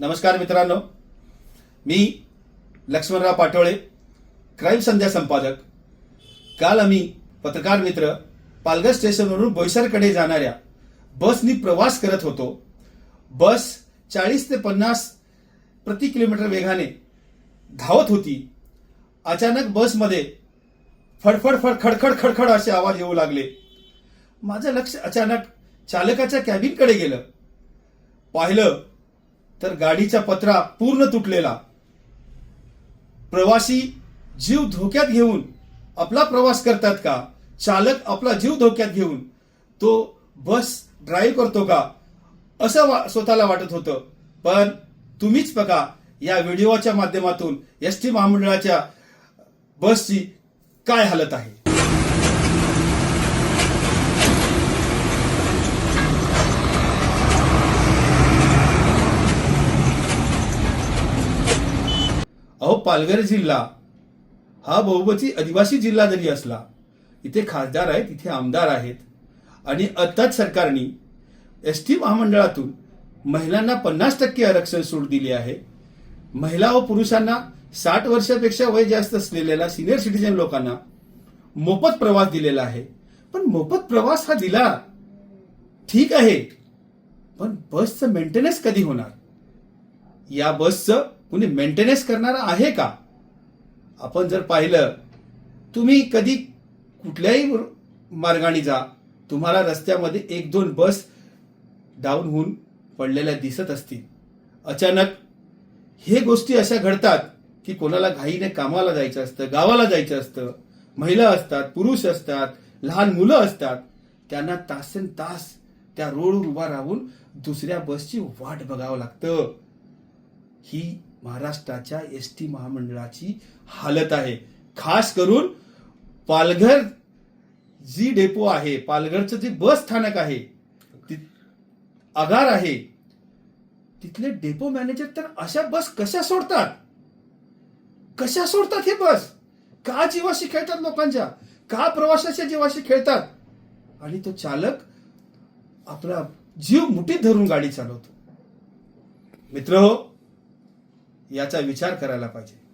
नमस्कार मित्रांनो. मी लक्ष्मणराव पाटोळे क्राईम संध्या संपादक. काल आम्ही पत्रकार मित्र पालघर स्टेशनवरून बोईसरकडे जाणाऱ्या बसनी प्रवास करत होतो. बस चाळीस ते पन्नास प्रति किलोमीटर वेगाने धावत होती. अचानक बसमध्ये फडफड फड खडखड खडखड असे आवाज येऊ लागले. माझं लक्ष अचानक चालकाच्या कॅबिनकडे गेलं. पाहिलं तर गाडीचा पत्रा पूर्ण तुटलेला. प्रवासी जीव धोक्यात घेऊन आपला प्रवास करतात का? चालक आपला जीव धोक्यात घेऊन तो बस ड्राईव्ह करतो का? असं वा- स्वतःला वाटत होतं. पण तुम्हीच बघा या व्हिडिओच्या माध्यमातून एस टी महामंडळाच्या बसची काय हालत आहे. पालघर जिल्हा हा बहुमती आदिवासी जिल्हा जरी असला इथे खासदार आहेत इथे आमदार आहेत. आणि आत्ताच सरकारने एस टी महामंडळातून महिलांना पन्नास टक्के आरक्षण सूट दिली आहे. महिला व पुरुषांना साठ वर्षापेक्षा वय जास्त असलेल्या सिनियर सिटीजन लोकांना मोफत प्रवास दिलेला आहे. पण मोफत प्रवास हा दिला. ठीक आहे. पण बसचं मेंटेनन्स कधी होणार? या बसचं कुणी मेंटेनन्स करणारा आहे का? आपण जर पाहिलं तुम्ही कधी कुठल्याही मार्गाने जा तुम्हाला रस्त्यामध्ये एक दोन बस डाऊन होऊन पडलेल्या दिसत असतील. अचानक हे गोष्टी अशा घडतात की कोणाला घाईने कामाला जायचं असतं गावाला जायचं असतं. महिला असतात पुरुष असतात लहान मुलं असतात. त्यांना तासन तास त्या रोडवर उभा राहून दुसऱ्या बसची वाट बघावं लागतं. ही महाराष्ट्राच्या एस टी महामंडळाची हालत आहे. खास करून पालघर जी डेपो आहे पालघरचं जे बस स्थानक आहे आगार आहे तिथले डेपो मॅनेजर तर अशा बस कशा सोडतात? कशा सोडतात हे बस? का जीवाशी खेळतात लोकांच्या? का प्रवाशाच्या जीवाशी खेळतात आणि तो चालक आपला जीव मुठीत धरून गाडी चालवतो. मित्र हो याचा विचार करायला पाहिजे.